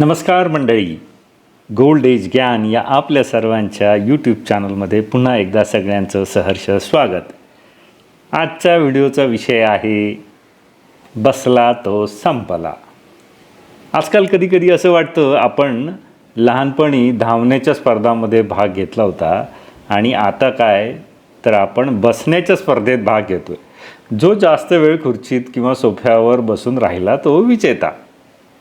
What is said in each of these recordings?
नमस्कार मंडळी. Gold age ज्ञान या आपल्या सर्वांच्या यूट्यूब चॅनलमध्ये पुन्हा एकदा सगळ्यांचं सहर्ष स्वागत. आजच्या व्हिडिओचा विषय आहे बसला तो संपला. आजकाल कधी कधी असं वाटतं आपण लहानपणी धावण्याच्या स्पर्धामध्ये भाग घेतला होता आणि आता काय तर आपण बसण्याच्या स्पर्धेत भाग घेतोय. जो जास्त वेळ खुर्चीत किंवा सोफ्यावर बसून राहिला तो विजेता.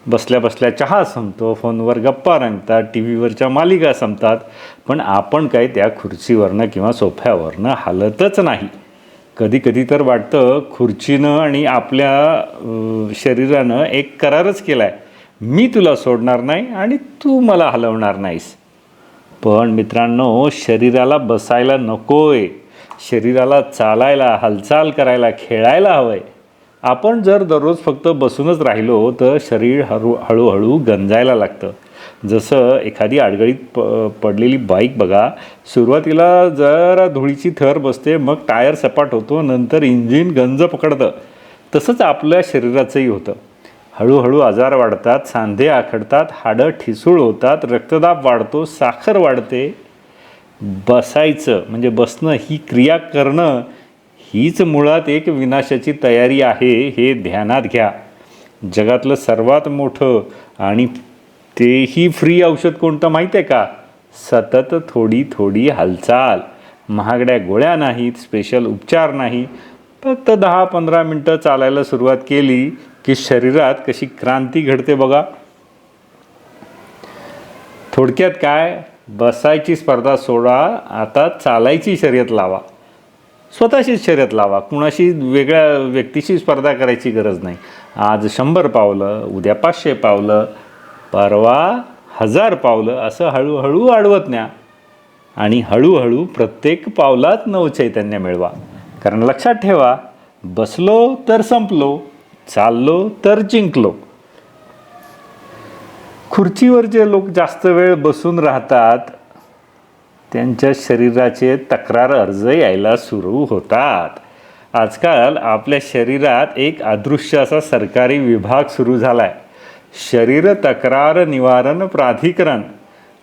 बसल्या बसल्या चहा संपतो फोनवर गप्पा रंगतात टी व्हीवरच्या मालिका संपतात पण आपण काय त्या खुर्चीवरनं किंवा सोफ्यावरनं हालतच नाही. कधी कधी तर वाटतं खुर्चीनं आणि आपल्या शरीरानं एक करारच केला आहे मी तुला सोडणार नाही आणि तू मला हलवणार नाहीस. पण मित्रांनो शरीराला बसायला नकोय. शरीराला चालायला हालचाल करायला खेळायला हवं आहे आपण जर दररोज फक्त बसूनच राहिलो तर शरीर हळू हळूहळू गंजायला लागतं. जसं एखादी आडगळीत प पडलेली बाईक बघा सुरुवातीला जरा धुळीची थर बसते मग टायर सपाट होतो नंतर इंजिन गंज पकडतं. तसंच आपल्या शरीराचंही होतं. हळूहळू आजार वाढतात सांधे आखडतात हाडं ठिसूळ होतात रक्तदाब वाढतो साखर वाढते. बसायचं म्हणजे बसणं ही क्रिया करणं हीच मुळात एक विनाशाची तयारी आहे हे ध्यानात घ्या. जगातलं सर्वात मोठं आणि तेही फ्री औषध कोणतं माहीत आहे का? सतत थोडी थोडी हालचाल. महागड्या गोळ्या नाहीत स्पेशल उपचार नाही फक्त दहा पंधरा मिनटं चालायला सुरुवात केली की शरीरात कशी क्रांती घडते बघा. थोडक्यात काय? बसायची स्पर्धा सोडा आता चालायची शर्यत लावा. स्वतःशीच शर्यत लावा. कुणाशी वेगळ्या व्यक्तीशी स्पर्धा करायची गरज नाही. आज शंभर पावलं उद्या पाचशे पावलं परवा हजार पावलं असं हळूहळू अडवत न्या. आणि हळूहळू प्रत्येक पावलात नवचैतन्य मिळवा. कारण लक्षात ठेवा बसलो तर संपलो चाललो तर जिंकलो. खुर्चीवर जे लोक जास्त वेळ बसून राहतात त्यांच्या शरीराचे तक्रार अर्ज यायला सुरू होतात. आजकाल आपल्या शरीरात एक अदृश्य असा सरकारी विभाग सुरू झाला आहे शरीर तक्रार निवारण प्राधिकरण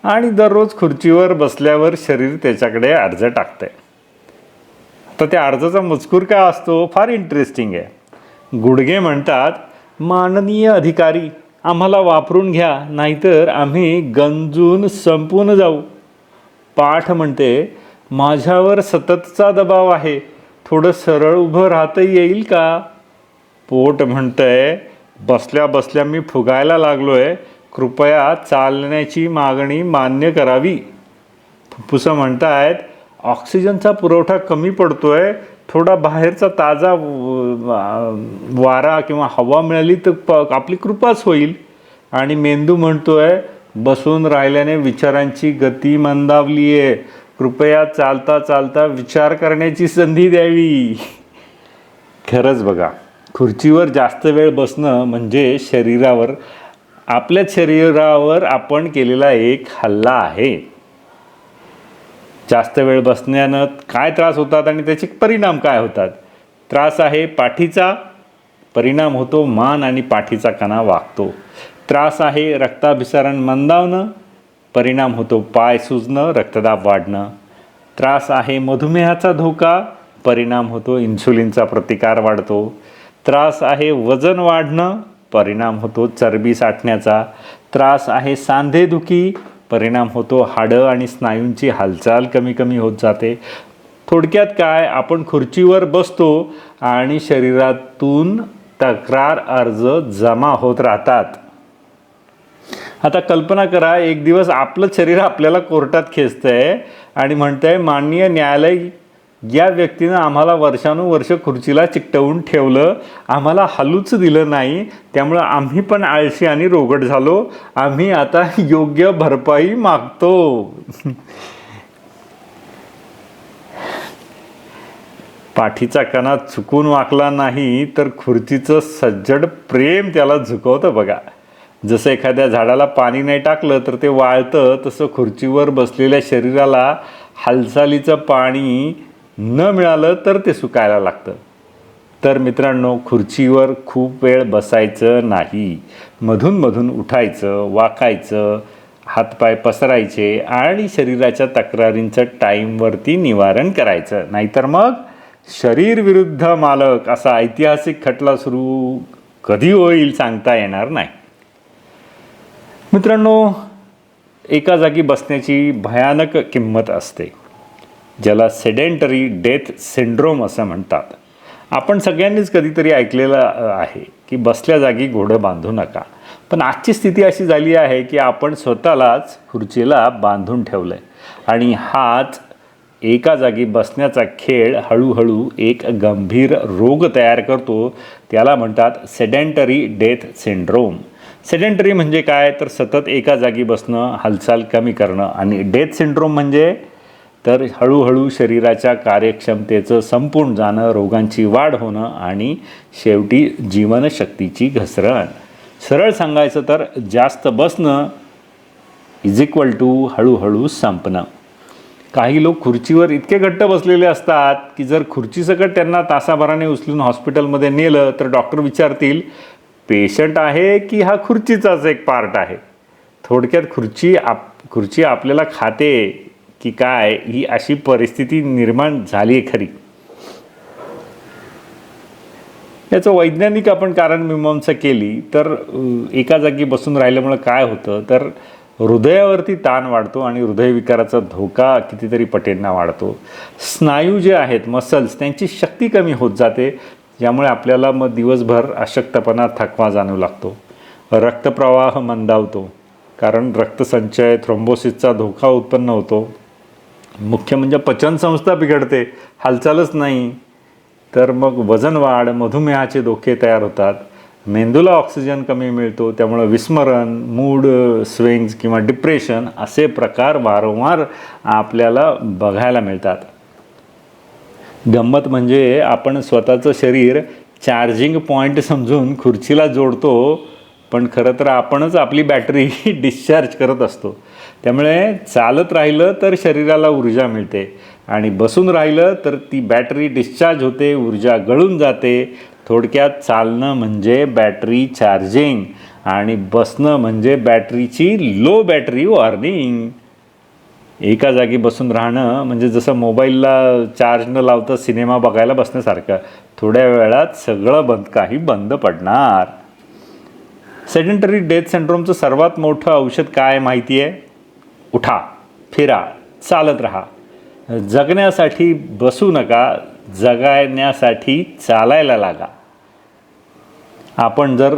आणि दररोज खुर्चीवर बसल्यावर शरीर त्याच्याकडे अर्ज टाकतंय. तर त्या अर्जाचा मजकूर काय असतो? फार इंटरेस्टिंग आहे. गुडगे म्हणतात माननीय अधिकारी आम्हाला वापरून घ्या नाहीतर आम्ही गंजून संपून जाऊ. पाठ म्हणते माझ्यावर सततचा दबाव आहे. थोडं सरळ उभं राहता येईल का? पोट म्हणतंय बसल्या बसल्या मी फुगायला लागलोय. कृपया चालण्याची मागणी मान्य करावी. फुफ्फुसं म्हणतायत ऑक्सिजनचा पुरवठा कमी पडतोय. थोडा बाहेरचा ताजा वारा किंवा हवा मिळाली तर प आपली कृपाच होईल. आणि मेंदू म्हणतोय बसून राहिल्याने विचारांची गती मंदावली आहे कृपया चालता चालता विचार करण्याची संधी द्यावी. खरंच बघा खुर्चीवर जास्त वेळ बसणं म्हणजे शरीरावर आपल्याच शरीरावर आपण केलेला एक हल्ला आहे. जास्त वेळ बसण्यानं काय त्रास होतात आणि त्याचे परिणाम काय होतात? त्रास आहे पाठीचा परिणाम होतो मान आणि पाठीचा कणा वागतो. त्रास आहे रक्ताभिसरण मंदावणं परिणाम होतो पाय सुजणं रक्तदाब वाढणं. त्रास आहे मधुमेहाचा धोका परिणाम होतो इन्सुलिनचा प्रतिकार वाढतो. त्रास आहे वजन वाढणं परिणाम होतो चरबी साठण्याचा. त्रास आहे सांधेदुखी परिणाम होतो हाडं आणि स्नायूंची हालचाल कमी कमी होत जाते. थोडक्यात काय आपण खुर्चीवर बसतो आणि शरीरातून तक्रार अर्ज जमा होत राहतात. आता कल्पना करा एक दिवस आपलं शरीर आपल्याला कोर्टात खेचतंय आणि म्हणतंय माननीय न्यायालय या व्यक्तीनं आम्हाला वर्षानुवर्ष खुर्चीला चिकटवून ठेवलं आम्हाला हलूच दिलं नाही त्यामुळं आम्ही पण आळशी आणि रोगट झालो आम्ही आता योग्य भरपाई मागतो. पाठीचा कणा चुकून वाकला नाही तर खुर्चीचं सज्जड प्रेम त्याला झुकवतं बघा. जसं एखाद्या झाडाला पाणी नाही टाकलं तर ते वाळतं तसं खुर्चीवर बसलेल्या शरीराला हालचालीचं पाणी न मिळालं तर ते सुकायला लागतं. तर मित्रांनो खुर्चीवर खूप वेळ बसायचं नाही. मधून मधून उठायचं वाकायचं हातपाय पसरायचे आणि शरीराच्या तक्रारींचं टाईमवरती निवारण करायचं. नाहीतर मग शरीर विरुद्ध मालक असा ऐतिहासिक खटला सुरू कधी होईल सांगता येणार नाही. मित्रांनो एका जागी बसण्याची भयानक किंमत असते ज्याला सेडेंटरी डेथ सिंड्रोम असं म्हणतात. आपण सगळ्यांनीच कधीतरी ऐकलेलं आहे की बसल्या जागी घोडं बांधू नका. पण आजची स्थिती अशी झाली आहे की आपण स्वतःलाच खुर्चीला बांधून ठेवलं आहे आणि हाच एका जागी बसण्याचा खेळ हळूहळू एक गंभीर रोग तयार करतो. त्याला म्हणतात सेडेंटरी डेथ सिंड्रोम सेडेंटरी म्हणजे काय? तर सतत एका जागी बसणं हालचाल कमी करणं आणि डेथ सिंड्रोम म्हणजे तर हळूहळू शरीराच्या कार्यक्षमतेचं संपून जाणं रोगांची वाढ होणं आणि शेवटी जीवनशक्तीची घसरण. सरळ सांगायचं तर जास्त बसणं इज इक्वल टू हळूहळू संपणं. काही लोक खुर्चीवर इतके घट्ट बसलेले असतात की जर खुर्चीसकट त्यांना तासाभराने उचलून हॉस्पिटलमध्ये नेलं तर डॉक्टर विचारतील पेशंट आहे की हा खुर्चीचाच एक पार्ट आहे? थोडक्यात खुर्ची आप खुर्ची आपल्याला खाते की काय ही अशी परिस्थिती निर्माण झाली आहे खरी. याचं वैज्ञानिक आपण कारण मीमांसा केली तर एका जागी बसून राहिल्यामुळं काय होतं? तर हृदयावरती ताण वाढतो आणि हृदयविकाराचा धोका कितीतरी पटींना वाढतो. स्नायू जे आहेत मसल्स त्यांची शक्ती कमी होत जाते. ज्यामुळे आपल्याला मग दिवसभर अशक्तपणा थकवा जाणवू लागतो. रक्तप्रवाह मंदावतो. कारण रक्तसंचय थ्रोम्बोसिसचा धोका उत्पन्न होतो. मुख्य म्हणजे पचनसंस्था बिघडते. हालचालच नाही. तर मग वजन वाढ मधुमेहाचे धोके तयार होतात. मेंदूला ऑक्सिजन कमी मिळतो. त्यामुळं विस्मरण मूड स्विंग्स किंवा डिप्रेशन असे प्रकार वारंवार आपल्याला बघायला मिळतात. गंमत म्हणजे आपण स्वतःचं शरीर चार्जिंग पॉईंट समजून खुर्चीला जोडतो पण खरं तर आपणच आपली बॅटरी डिस्चार्ज करत असतो. त्यामुळे चालत राहिलं तर शरीराला ऊर्जा मिळते आणि बसून राहिलं तर ती बॅटरी डिस्चार्ज होते ऊर्जा गळून जाते. थोडक्यात चालणं म्हणजे बॅटरी चार्जिंग आणि बसणं म्हणजे बॅटरीची लो बॅटरी वॉर्निंग. एका जागी बसून राहणं म्हणजे जसं मोबाईलला चार्ज न लावता सिनेमा बघायला बसण्यासारखं. थोड्या वेळात सगळं बंद काही बंद पडणार. सेडेंटरी डेथ सिंड्रोमचं सर्वात मोठं औषध काय माहिती आहे? उठा फिरा चालत राहा. जगण्यासाठी बसू नका जगण्यासाठी चालायला लागा. आपण जर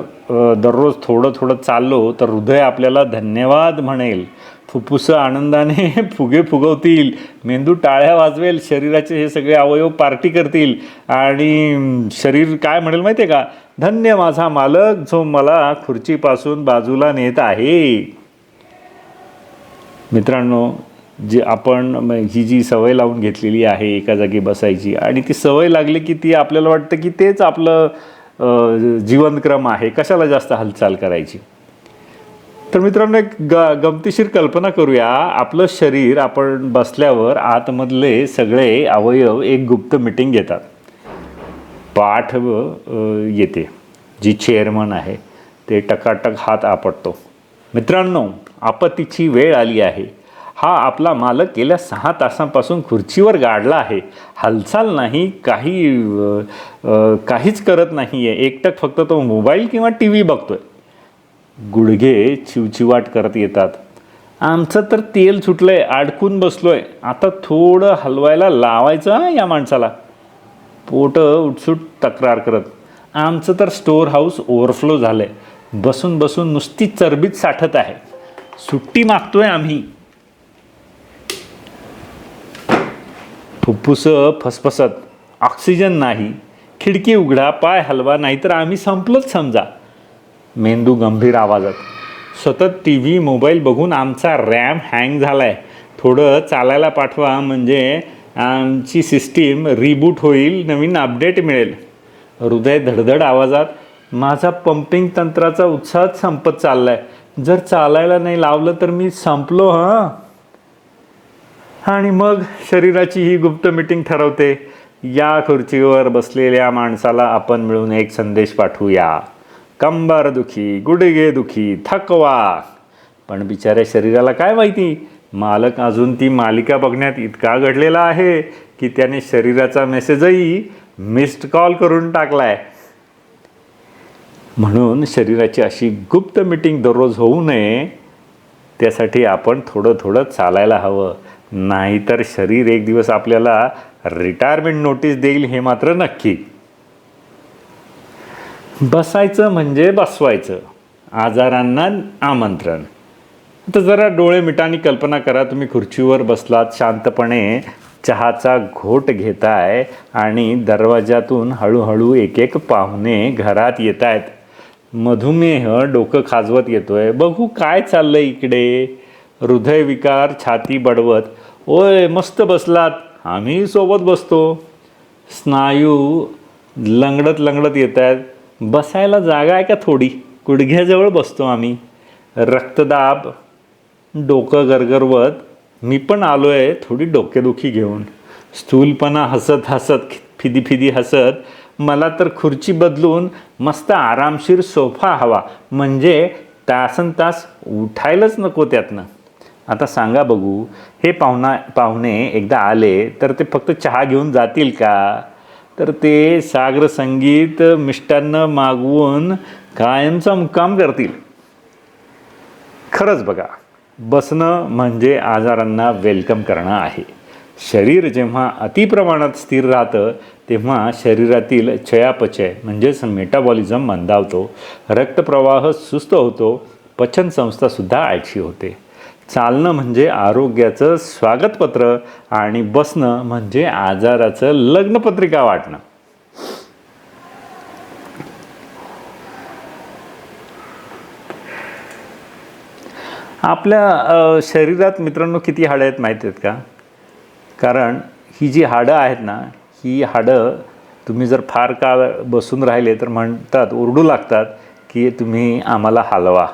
दररोज थोडं थोडं चाललो तर हृदय आपल्याला धन्यवाद म्हणेल. फुफ्फुसं आनंदाने फुगे फुगवतील मेंदू टाळ्या वाजवेल शरीराचे हे सगळे अवयव पार्टी करतील. आणि शरीर काय म्हणेल माहिती आहे का? धन्य माझा मालक जो मला खुर्चीपासून बाजूला नेत आहे. मित्रांनो जे आपण ही जी सवय लावून घेतलेली आहे एका जागी बसायची आणि ती सवय लागली की ती आपल्याला वाटतं की तेच आपलं जीवनक्रम आहे. कशाला जास्त हालचाल करायची? तर मित्रांनो एक ग गमतीशीर कल्पना करूया. आपलं शरीर आपण बसल्यावर आतमधले सगळे अवयव एक गुप्त मिटिंग घेतात. पाठ येते. जी चेअरमन आहे ते टकाटक हात आपटतो. मित्रांनो आपत्तीची वेळ आली आहे. हा आपला मालक गेल्या सहा तासांपासून खुर्चीवर गाडला आहे. हालचाल नाही काही काहीच करत नाही आहे एकटक फक्त तो मोबाईल किंवा टी व्ही बघतोय. गुडघे चिवचिवाट करत येतात. आमचं तर तेल सुटलंय अडकून बसलोय. आता थोडं हलवायला लावायचं या माणसाला. पोटं उठसूट तक्रार करत. आमचं तर स्टोअर हाऊस ओव्हरफ्लो झालंय. बसून बसून नुसती चरबीत साठत आहे. सुट्टी मागतोय आम्ही. फुप्फुस फसफसत. ऑक्सिजन नाही. खिडकी उघडा पाय हलवा नाहीतर आम्ही संपलोच समजा. मेंदू गंभीर आवाजात. सतत टी व्ही मोबाईल बघून आमचा रॅम हँग झाला आहे थोडं चालायला पाठवा म्हणजे आमची सिस्टीम रिबूट होईल नवीन अपडेट मिळेल. हृदय धडधड आवाजात. माझा पंपिंग तंत्राचा उत्साहच संपत चालला आहे जर चालायला नाही लावलं तर मी संपलो हां? आणि मग शरीराची ही गुप्त मिटिंग ठरवते. या खुर्चीवर बसलेल्या माणसाला आपण मिळून एक संदेश पाठवूया. कंबरदुखी दुखी दुखी थकवा. पण बिचाऱ्या शरीराला काय माहिती? मालक अजून ती मालिका बघण्यात इतका घडलेला आहे की त्याने शरीराचा मेसेजही मिस्ड कॉल करून टाकलाय. म्हणून शरीराची अशी गुप्त मिटिंग दररोज होऊ नये. त्यासाठी आपण थोडं थोडं चालायला हवं. नाहीतर शरीर एक दिवस आपल्याला रिटायरमेंट नोटीस देईल हे मात्र नक्की. बसायचं म्हणजे बसवायचं. आजारांना आमंत्रण. तर जरा डोळे मिटानी कल्पना करा तुम्ही खुर्चीवर बसलात शांतपणे चहाचा घोट घेताय आणि दरवाजातून हळूहळू एक एक पाहुणे घरात येत आहेत मधुमेह डोकं खाजवत येतोय. बघू काय चाललंय इकडे. हृदयविकार छाती बडवत ओय मस्त बसलात. आम्ही सोबत बसतो. स्नायू लंगडत लंगडत येत आहेत बसायला जागा आहे का थोडी? गुडघ्याजवळ बसतो आम्ही. रक्तदाब डोकं गरगरवत. मी पण आलो आहे थोडी डोकेदुखी घेऊन. स्थूलपणा हसत हसत फिदी फिदी हसत. मला तर खुर्ची बदलून मस्त आरामशीर सोफा हवा. म्हणजे तासन तास उठायलाच नको त्यातनं. आता सांगा बघू हे पाहुणा पाहुणे एकदा आले तर ते फक्त चहा घेऊन जातील का? तर ते सागर संगीत मिष्टान्न मागवून कायमचा मुक्काम करतील. खरंच बघा बसणं म्हणजे आजारांना वेलकम करणं आहे. शरीर जेव्हा अतिप्रमाणात स्थिर राहतं तेव्हा शरीरातील चयापचय म्हणजेच मेटाबॉलिझम मंदावतो. रक्तप्रवाह सुस्त होतो पचनसंस्थासुद्धा आळशी होते. चालणं म्हणजे आरोग्याचं स्वागतपत्र आणि बसणं म्हणजे आजाराचं लग्नपत्रिका वाटणं. आपल्या शरीरात मित्रांनो किती हाडं आहेत माहीत आहेत का? कारण ही जी हाडं आहेत ना ही हाडं तुम्ही जर फार काळ बसून राहिले तर म्हणतात ओरडू लागतात की तुम्ही आम्हाला हलवा.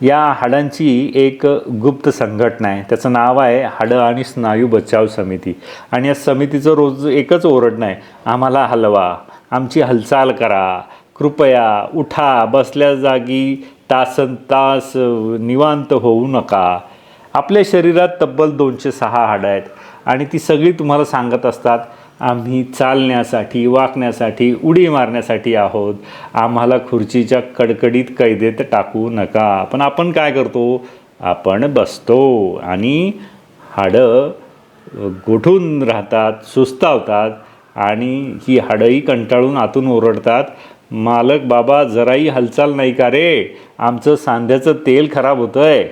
या हाडांची एक गुप्त संघटना आहे. त्याचं नाव आहे हाडं आणि स्नायू बचाव समिती. आणि या समितीचं रोज एकच ओरडणं आहे. आम्हाला हलवा आमची हालचाल करा कृपया उठा बसल्या जागी तासन तास निवांत होऊ नका. आपल्या शरीरात तब्बल दोनशे सहा हाडं आहेत. आणि ती सगळी तुम्हाला सांगत असतात आम्ही चालण्यासाठी वाकण्यासाठी उडी मारण्यासाठी आहोत. आम्हाला खुर्चीच्या कडकडीत कैदेत टाकू नका. पण आपण काय करतो? आपण बसतो आणि हाडं गोठून राहतात सुस्तावतात आणि ही हाडंही कंटाळून आतून ओरडतात. मालक बाबा जराही हालचाल नाही का रे? आमचं सांध्याचं तेल खराब होतं आहे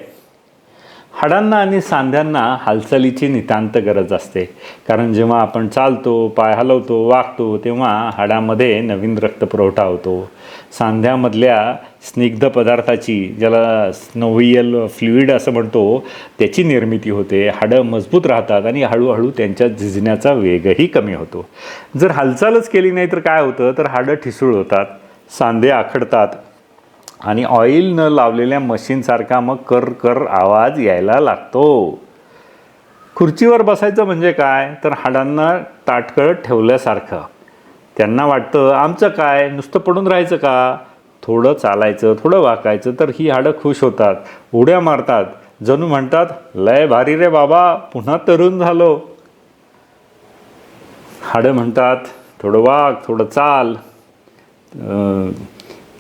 हाडांना आणि सांध्यांना हालचालीची नितांत गरज असते. कारण जेव्हा आपण चालतो पाय हलवतो वागतो तेव्हा हाडामध्ये नवीन रक्तपुरवठा होतो. सांध्यामधल्या स्निग्ध पदार्थाची ज्याला स्नोवियल फ्लुईड असं म्हणतो त्याची निर्मिती होते. हाडं मजबूत राहतात आणि हळूहळू त्यांच्या झिजण्याचा वेगही कमी होतो. जर हालचालच केली नाही तर काय होतं? तर हाडं ठिसूळ होतात सांधे आखडतात आणि ऑइल न लावलेल्या मशीनसारखा मग कर कर आवाज यायला लागतो. खुर्चीवर बसायचं म्हणजे काय? तर हाडांना ताटकळत ठेवल्यासारखं. त्यांना वाटतं आमचं काय? नुसतं पडून राहायचं का? थोडं चालायचं थोडं वाकायचं तर ही हाडं खुश होतात उड्या मारतात. जणू म्हणतात लय भारी रे बाबा पुन्हा तरुण झालो. हाडं म्हणतात थोडं वाघ थोडं चाल.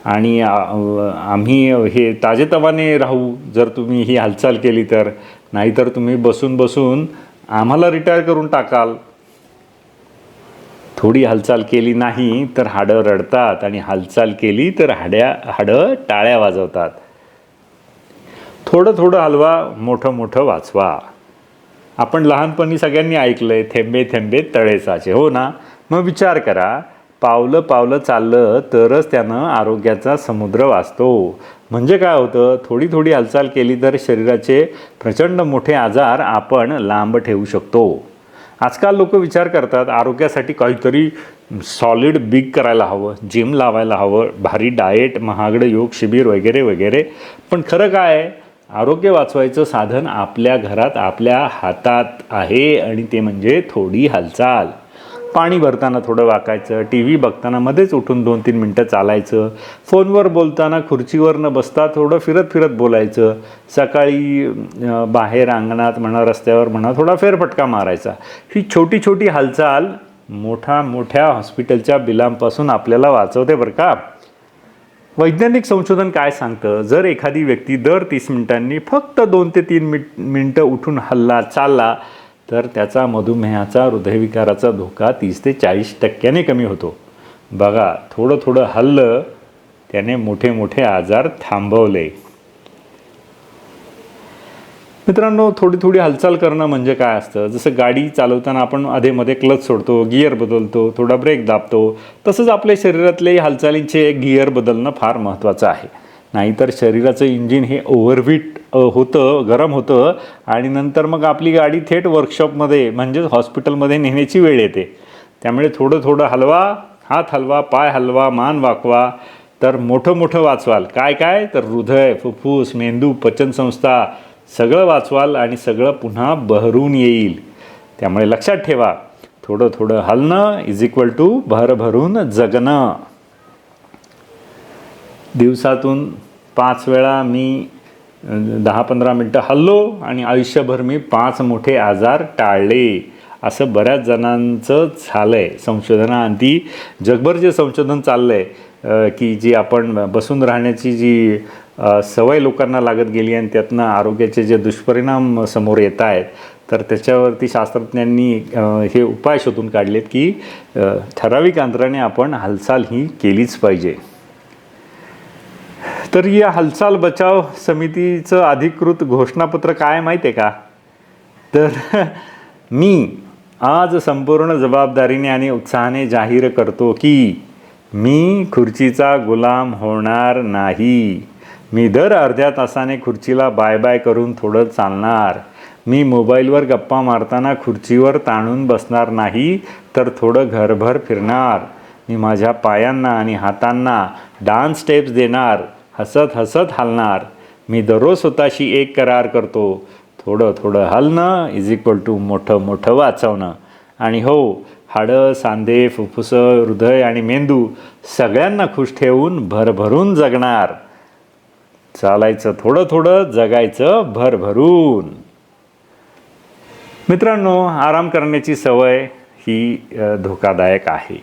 आणि आम्ही हे ताजेतवाने राहू. जर तुम्ही ही हालचाल केली तर नाहीतर तुम्ही बसून बसून आम्हाला रिटायर करून टाकाल. थोडी हालचाल केली नाही तर हाडं रडतात आणि हालचाल केली तर हाड्या हाडं टाळ्या वाजवतात. थोडं थोडं हलवा मोठं मोठं वाचवा. आपण लहानपणी सगळ्यांनी ऐकलंय थेंबे थेंबे तळे साचे. हो ना? मग विचार करा. पावलं पावलं चाललं तरच त्यानं आरोग्याचा समुद्र वाचतो. म्हणजे काय होतं? थोडी थोडी हालचाल केली तर शरीराचे प्रचंड मोठे आजार आपण लांब ठेवू शकतो. आजकाल लोक विचार करतात आरोग्यासाठी काहीतरी सॉलिड बिग करायला हवं जिम लावायला हवं भारी डाएट महागडं योग शिबिर वगैरे वगैरे. पण खरं काय? आरोग्य वाचवायचं साधन आपल्या घरात आपल्या हातात आहे आणि ते म्हणजे थोडी हालचाल. पाणी भरताना थोडं वाकायचं टी व्ही बघताना मध्येच उठून दोन तीन मिनटं चालायचं फोनवर बोलताना खुर्चीवर न बसता थोडं फिरत फिरत बोलायचं सकाळी बाहेर अंगणात म्हणा रस्त्यावर म्हणा थोडा फेरफटका मारायचा. ही छोटी छोटी हालचाल मोठ्या मोठ्या हॉस्पिटलच्या बिलांपासून आपल्याला वाचवते बरं का. वैज्ञानिक संशोधन काय सांगतं? जर एखादी व्यक्ती दर तीस मिनिटांनी फक्त दोन ते तीन मिनिट मिनटं उठून हल्ला चालला तर त्याचा मधुमेहाचा हृदयविकाराचा धोका तीस ते चाळीस टक्क्याने कमी होतो. बघा थोडं थोडं हल्लं त्याने मोठे मोठे आजार थांबवले. मित्रांनो थोडी थोडी हालचाल करणं म्हणजे काय असतं? जसं गाडी चालवताना आपण अधेमध्ये क्लच सोडतो गिअर बदलतो थोडा ब्रेक दाबतो तसंच आपल्या शरीरातले हालचालींचे गिअर बदलणं फार महत्त्वाचं आहे. नाहीतर शरीराचं इंजिन हे ओव्हरवीट होतं गरम होतं आणि नंतर मग आपली गाडी थेट वर्कशॉपमध्ये म्हणजेच हॉस्पिटलमध्ये नेण्याची वेळ येते. त्यामुळे थोडं थोडं हलवा हात हलवा पाय हलवा मान वाकवा तर मोठं मोठं वाचवाल. काय काय? तर हृदय फुफ्फूस मेंदू पचनसंस्था सगळं वाचवाल आणि सगळं पुन्हा बहरून येईल. त्यामुळे लक्षात ठेवा. थोडं थोडं हलणं इज इक्वल टू भरभरून जगणं. दिवसातून पाच वेळा मी दहा पंधरा मिनटं हल्लो आणि आयुष्यभर मी पाच मोठे आजार टाळले. असं बऱ्याच जणांचं झालं आहे संशोधनाआधी जगभर जे संशोधन चाललं आहे की जी आपण बसून राहण्याची जी सवय लोकांना लागत गेली आणि त्यातनं आरोग्याचे जे दुष्परिणाम समोर येत आहेत तर त्याच्यावरती शास्त्रज्ञांनी हे उपाय शोधून काढलेत की ठराविक अंतराने आपण हालचाल ही केलीच पाहिजे. तर या हालचाल बचाव समितीचं अधिकृत घोषणापत्र काय माहिती आहे का? तर मी आज संपूर्ण जबाबदारीने आणि उत्साहाने जाहीर करतो की मी खुर्चीचा गुलाम होणार नाही. मी दर अर्ध्या तासाने खुर्चीला बाय बाय करून थोडं चालणार. मी मोबाईलवर गप्पा मारताना खुर्चीवर ताणून बसणार नाही तर थोडं घरभर फिरणार. मी माझ्या पायांना आणि हातांना डान्स स्टेप्स देणार. हसत हसत हलणार. मी दररोज स्वतःशी एक करार करतो. थोडं थोडं हलणं इज इक्वल टू मोठं मोठं वाचवणं. आणि हो हाडं सांधे फुफ्फुसं हृदय आणि मेंदू सगळ्यांना खुश ठेवून भरभरून जगणार. चालायचं थोडं थोडं जगायचं भरभरून. मित्रांनो आराम करण्याची सवय ही धोकादायक आहे.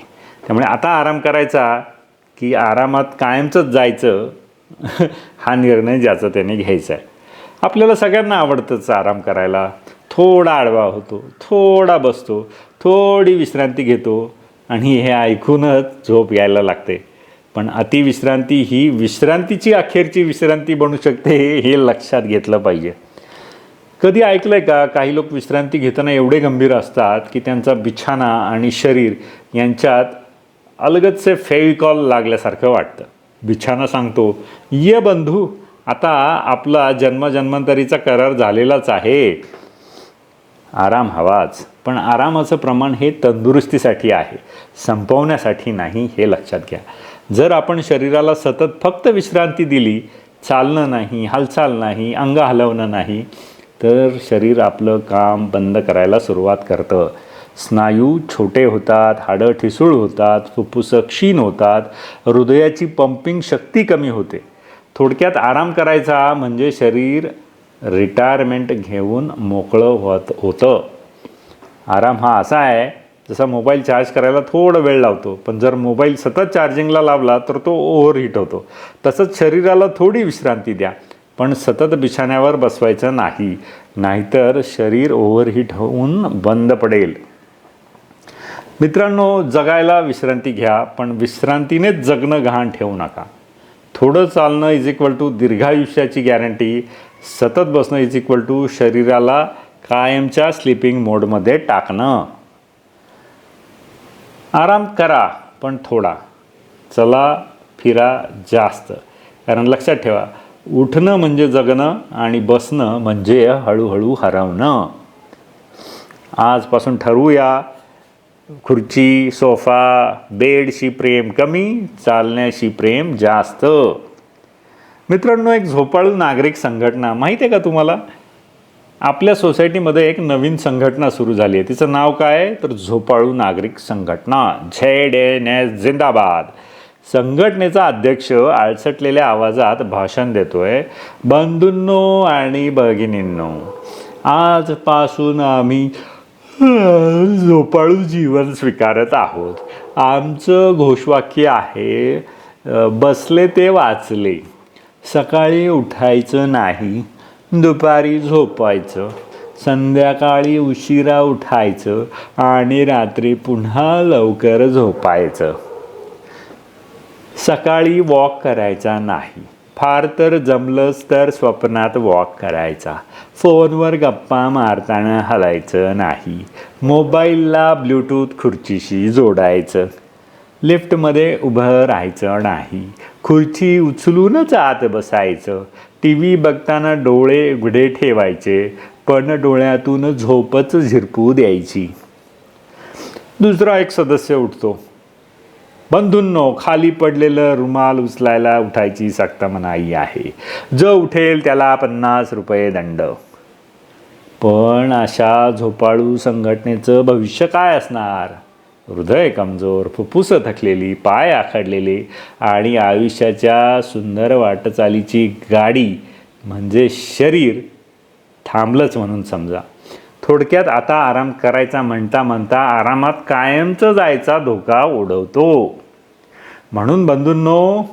त्यामुळे आता आराम करायचा की आरामात कायमचंच जायचं हा निर्णय ज्याचा त्याने घ्यायचा आहे. आपल्याला सगळ्यांना आवडतंच आराम करायला. थोडा आडवा होतो थोडा बसतो थोडी विश्रांती घेतो आणि हे ऐकूनच झोप यायला लागते. पण अतिविश्रांती ही विश्रांतीची अखेरची विश्रांती बनू शकते हे लक्षात घेतलं पाहिजे. कधी ऐकलंय का काही लोक विश्रांती घेताना एवढे गंभीर असतात की त्यांचा बिछाना आणि शरीर यांच्यात अलगदचे फेविकॉल लागल्यासारखं वाटतं. बिछाना सांगतो ये बंधू आता आपला जन्मजन्मांतरीचा करार झालेलाच आहे. आराम हवाच पण आरामाचं प्रमाण हे तंदुरुस्तीसाठी आहे संपवण्यासाठी नाही हे लक्षात घ्या. जर आपण शरीराला सतत फक्त विश्रांती दिली चालणं नाही हालचाल नाही अंग हलवणं नाही तर शरीर आपलं काम बंद करायला सुरुवात करतं. स्नायू छोटे होतात हाडं ठिसूळ होतात फुफ्फुसं क्षीण होतात हृदयाची पंपिंग शक्ती कमी होते. थोडक्यात आराम करायचा म्हणजे शरीर रिटायरमेंट घेऊन मोकळं होत होतं. आराम हा असा आहे जसा मोबाईल चार्ज करायला थोडं वेळ लावतो पण जर मोबाईल सतत चार्जिंगला लावला तर तो ओव्हर हीट होतो. तसंच शरीराला थोडी विश्रांती द्या पण सतत बिछाण्यावर बसवायचं नाही. नाहीतर शरीर ओव्हरहीट होऊन बंद पडेल. मित्रांनो जगायला विश्रांती घ्या पण विश्रांतीनेच जगणं घाण ठेवू नका. थोडं चालणं इज इक्वल टू दीर्घायुष्याची गॅरंटी सतत बसणं इज इक्वल टू शरीराला कायमच्या स्लिपिंग मोडमध्ये टाकणं. आराम करा पण थोडा. चला फिरा जास्त. कारण लक्षात ठेवा उठणं म्हणजे जगणं आणि बसणं म्हणजे हळूहळू हरवणं. आजपासून ठरवूया खुर्ची सोफा बेडशी प्रेम कमी चालण्याशी प्रेम जास्त. मित्रांनो एक झोपाळू नागरिक संघटना माहिती आहे का तुम्हाला? आपल्या सोसायटीमध्ये एक नवीन संघटना सुरू झाली आहे. तिचं नाव काय आहे? तर झोपाळू नागरिक संघटना झेड एन एस जिंदाबाद. संघटनेचा अध्यक्ष आळसटलेल्या आवाजात भाषण देतोय बंधूंनो आणि भगिनींनो आजपासून आम्ही झोपाळू जीवन स्वीकारत आहोत. आमचं घोषवाक्य आहे बसले ते वाचले. सकाळी उठायचं नाही दुपारी झोपायचं. संध्याकाळी उशिरा उठायचं आणि रात्री पुन्हा लवकर झोपायचं. सकाळी वॉक करायचा नाही. फार तर जमलंच तर स्वप्नात वॉक करायचा. फोनवर गप्पा मारताना हलायचं नाही. मोबाईलला ब्ल्यूटूथ खुर्चीशी जोडायचं. लिफ्टमध्ये उभं राहायचं नाही. खुर्ची उचलूनच आत बसायचं. टी व्ही बघताना डोळे उघडे ठेवायचे पण डोळ्यातून झोपच झिरपू द्यायची. दुसरा एक सदस्य उठतो. बंधूंनो खाली पडलेलं रुमाल उचलायला उठायची सक्त मनाई आहे. जो उठेल त्याला पन्नास रुपये दंड. पण अशा झोपाळू संघटनेचं भविष्य काय असणार? हृदय कमजोर फुफ्फुसं थकलेली पाय आखडलेले आणि आयुष्याच्या सुंदर वाटचालीची गाडी म्हणजे शरीर थांबलंच म्हणून समजा. थोडक्यात आता आराम करायचा म्हणता म्हणता आरामात कायमचं जायचा धोका ओढवतो म्हणून बंधूंनो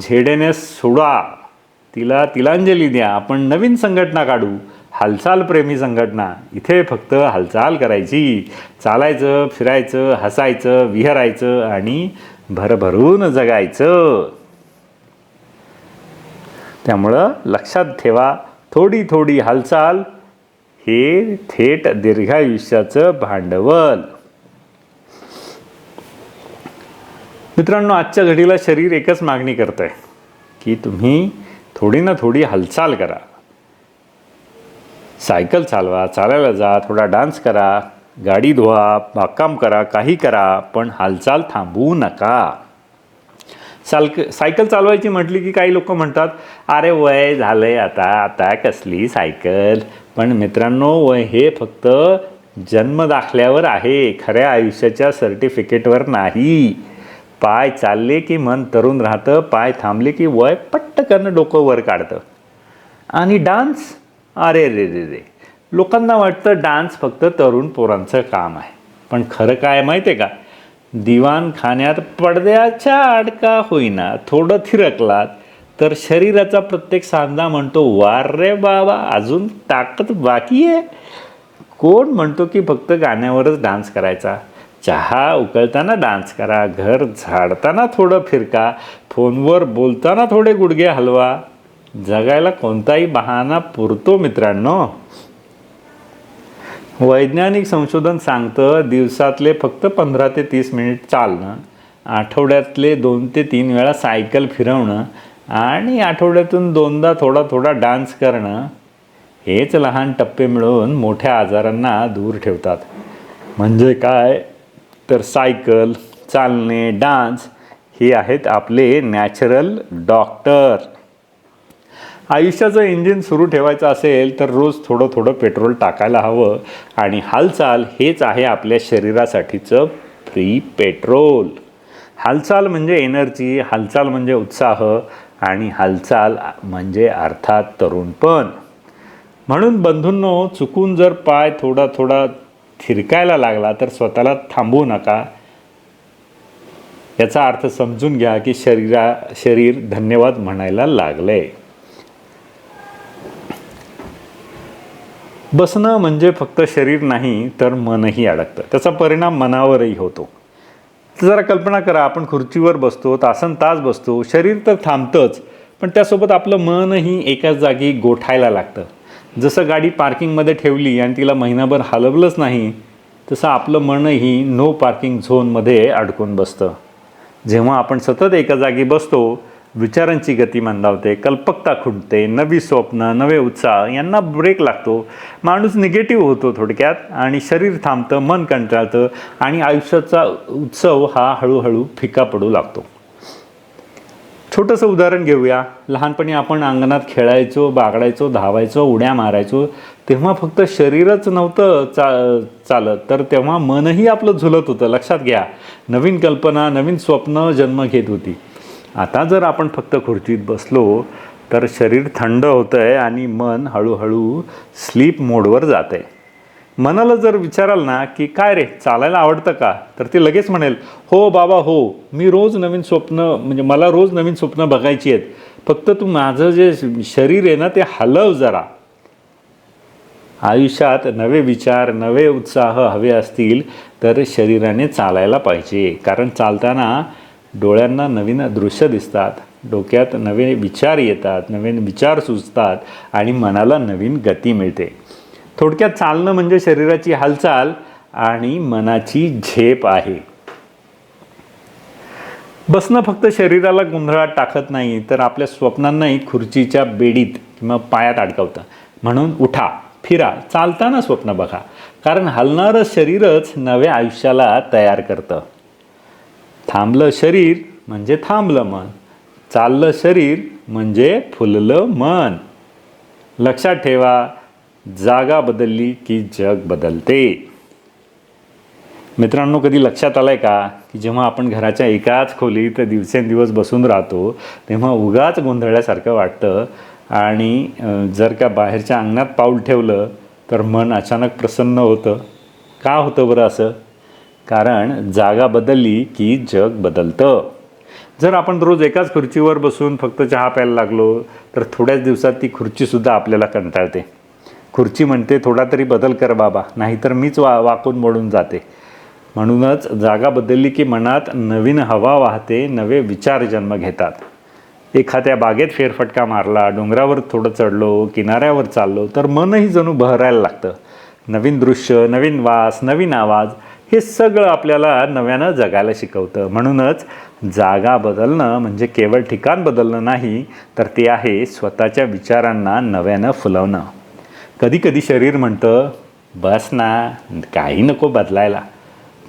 झेडेने सोडा. तिला तिलांजली द्या. आपण नवीन संघटना काढू. हालचाल प्रेमी संघटना. इथे फक्त हालचाल करायची. चालायचं फिरायचं हसायचं विहरायचं आणि भरभरून जगायचं. त्यामुळं लक्षात ठेवा थोडी थोडी हालचाल हे थेट दीर्घायुष्याचं भांडवल. मित्रांनो आजच्या घडीला शरीर एकच मागणी करत आहे की तुम्ही थोडी ना थोडी हालचाल करा. सायकल चालवा चालायला जा थोडा डान्स करा गाडी धुवा बागकाम करा काही करा पण हालचाल थांबवू नका. सालक सायकल चालवायची म्हटली की काही लोक म्हणतात अरे वय झालं आहे आता आता कसली सायकल? पण मित्रांनो वय हे फक्त जन्म दाखल्यावर आहे खऱ्या आयुष्याच्या सर्टिफिकेटवर नाही. पाय चालले की मन तरुण राहतं पाय थांबले की वय पट्टकन डोकं वर काढतं. आणि डान्स? अरे रे रे रे. लोकांना वाटतं डान्स फक्त तरुण पोरांचं काम आहे. पण खरं काय माहिती आहे का? दिवाणखान्यात पडद्याच्या आडका होईना थोडं थिरकलात तर शरीराचा प्रत्येक सांधा म्हणतो वार रे बाबा अजून ताकद बाकी आहे. कोण म्हणतो की फक्त गाण्यावरच डान्स करायचा? चहा उकळताना डान्स करा घर झाडताना थोडं फिरका फोनवर बोलताना थोडे गुडघे हलवा. जगायला कोणताही बहाणा पुरतो मित्रांनो. वैज्ञानिक संशोधन सांगतं दिवसातले फक्त पंधरा ते तीस मिनिट चालणं आठवड्यातले दोन ते तीन वेळा सायकल फिरवणं आणि आठवड्यातून दोनदा थोडा थोडा डान्स करणं हेच लहान टप्पे मिळवून मोठ्या आजारांना दूर ठेवतात. म्हणजे काय? तर सायकल चालणे डान्स हे आहेत आपले नॅचरल डॉक्टर आयुष्याचं इंजिन सुरू ठेवायचं असेल तर रोज थोडं थोडं पेट्रोल टाकायला हवं. आणि हालचाल हेच आहे आपल्या शरीरासाठीचं फ्री पेट्रोल. हालचाल म्हणजे एनर्जी हालचाल म्हणजे उत्साह आणि हालचाल म्हणजे अर्थात तरुणपण म्हणून बंधूंनो चुकून जर पाय थोडा थोडा थिरकायला लागला तर स्वतःला थांबवू नका. याचा अर्थ समजून घ्या की शरीरा शरीर धन्यवाद म्हणायला लागलं आहे बसणं म्हणजे फक्त शरीर नाही तर मनही अडकतं. त्याचा परिणाम मनावरही होतो. जरा कल्पना करा आपण खुर्चीवर बसतो तासन तास बसतो शरीर तर थांबतंच पण त्यासोबत आपलं मनही एकाच जागी गोठायला लागतं. जसं गाडी पार्किंगमध्ये ठेवली आणि तिला महिनाभर हलवलंच नाही तसं आपलं मनही नो पार्किंग झोनमध्ये अडकून बसतं. जेव्हा आपण सतत एका जागी बसतो विचारांची गती मंदावते कल्पकता खुंटते नवी स्वप्न नवे उत्साह यांना ब्रेक लागतो. माणूस निगेटिव्ह होतो थोडक्यात आणि शरीर थांबतं मन कंटाळतं आणि आयुष्याचा उत्सव हा हळूहळू फिका पडू लागतो. छोटंसं उदाहरण घेऊया. लहानपणी आपण अंगणात खेळायचो बागडायचो धावायचो उड्या मारायचो. तेव्हा फक्त शरीरच नव्हतं चा चालत तर तेव्हा मनही आपलं झुलत होतं. लक्षात घ्या. नवीन कल्पना नवीन स्वप्न जन्म घेत होती. आता जर आपण फक्त खुर्चीत बसलो तर शरीर थंड होतं आहे आणि मन हळूहळू स्लीप मोडवर जात आहे मनाला जर विचाराल ना की काय रे चालायला आवडतं का? तर ते लगेच म्हणेल हो बाबा हो मी रोज नवीन स्वप्न म्हणजे मला रोज नवीन स्वप्न बघायची आहेत. फक्त तू माझं जे शरीर आहे ना ते हलव जरा. आयुष्यात नवे विचार नवे उत्साह हवे असतील तर शरीराने चालायला पाहिजे. कारण चालताना डोळ्यांना नवीन दृश्य दिसतात. डोक्यात नवे विचार येतात नवीन विचार सुचतात आणि मनाला नवीन गती मिळते. थोडक्यात चालणं म्हणजे शरीराची हालचाल आणि मनाची झेप आहे. बसणं फक्त शरीराला गोंधळात टाकत नाही तर आपल्या स्वप्नांनाही खुर्चीच्या बेडीत किंवा पायात अडकवतं. म्हणून उठा फिरा चालताना स्वप्न बघा. कारण हलणारं शरीरच नव्या आयुष्याला तयार करतं. थांबलं शरीर म्हणजे थांबलं मन. चाललं शरीर म्हणजे फुललं मन. लक्षात ठेवा जागा बदलली की जग बदलते. मित्रांनो कधी लक्षात आलं आहे का की जेव्हा आपण घराच्या एकाच खोलीत दिवसेंदिवस बसून राहतो तेव्हा उगाच गोंधळल्यासारखं वाटतं आणि जर का बाहेरच्या अंगणात पाऊल ठेवलं तर मन अचानक प्रसन्न होतं. का होतं बरं असं? कारण जागा बदलली की जग बदलतं. जर आपण रोज एकाच खुर्चीवर बसून फक्त चहा प्यायला लागलो तर थोड्याच दिवसात ती खुर्चीसुद्धा आपल्याला कंटाळते. खुर्ची म्हणते थोडा तरी बदल कर बाबा नाहीतर मीच वा वाकून मोडून जाते. म्हणूनच जागा बदलली की मनात नवीन हवा वाहते नवे विचार जन्म घेतात. एखाद्या बागेत फेरफटका मारला डोंगरावर थोडं चढलो किनाऱ्यावर चाललो तर मनही जणू बहरायला लागतं. नवीन दृश्य नवीन वास नवीन आवाज हे सगळं आपल्याला नव्यानं जगायला शिकवतं. म्हणूनच जागा बदलणं म्हणजे केवळ ठिकाण बदलणं नाही तर ते आहे स्वतःच्या विचारांना नव्यानं फुलवणं. कधी कधी शरीर म्हणतं बस ना काही नको बदलायला.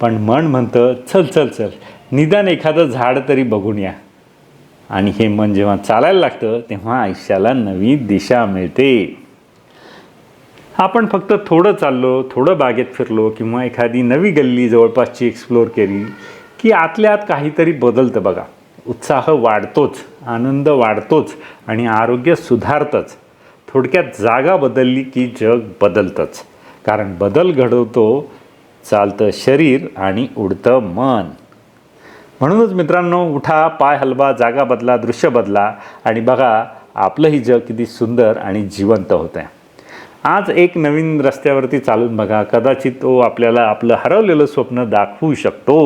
पण मन म्हणतं चल चल चल निदान एखादं झाड तरी बघून या. आणि हे मन जेव्हा चालायला लागतं तेव्हा आयुष्याला नवी दिशा मिळते. आपण फक्त थोडं चाललो थोडं बागेत फिरलो किंवा एखादी नवी गल्ली जवळपासची एक्सप्लोअर केली की आतल्या आत काहीतरी बदलतं बघा. उत्साह वाढतोच आनंद वाढतोच आणि आरोग्य सुधारतंच. थोडक्यात जागा बदलली की जग बदलतंच. कारण बदल घडवतो चालतं शरीर आणि उडतं मन. म्हणूनच मित्रांनो उठा पाय हलवा जागा बदला दृश्य बदला आणि बघा आपलंही जग किती सुंदर आणि जिवंत होतं आहे आज एक नवीन रस्त्यावरती चालून बघा. कदाचित तो आपल्याला आपलं हरवलेलं स्वप्न दाखवू शकतो.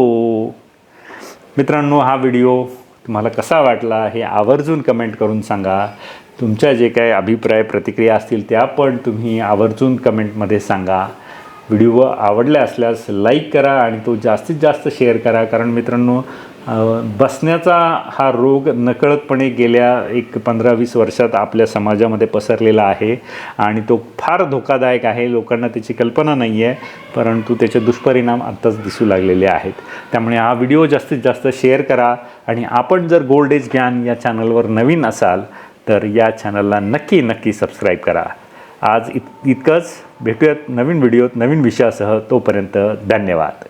मित्रांनो हा व्हिडिओ तुम्हाला कसा वाटला हे आवर्जून कमेंट करून सांगा. तुमच्या जे काही अभिप्राय प्रतिक्रिया असतील त्या पण तुम्ही आवर्जून कमेंटमध्ये सांगा. व्हिडिओ आवडल्या असल्यास लाईक करा आणि तो जास्तीत जास्त शेअर करा. कारण मित्रांनो बसण्याचा हा रोग नकळतपणे गेल्या एक पंधरा वीस वर्षात आपल्या समाजामध्ये पसरलेला आहे आणि तो फार धोकादायक आहे. लोकांना त्याची कल्पना नाही आहे परंतु त्याचे दुष्परिणाम आत्ताच दिसू लागलेले आहेत. त्यामुळे हा व्हिडिओ जास्तीत जास्त शेअर करा आणि आपण जर गोल्ड एज ज्ञान या चॅनलवर नवीन असाल तर या चॅनलला नक्की नक्की सबस्क्राईब करा. आज इत इतकंच. भेटूयात नवीन व्हिडिओत नवीन विषयासह. तोपर्यंत धन्यवाद.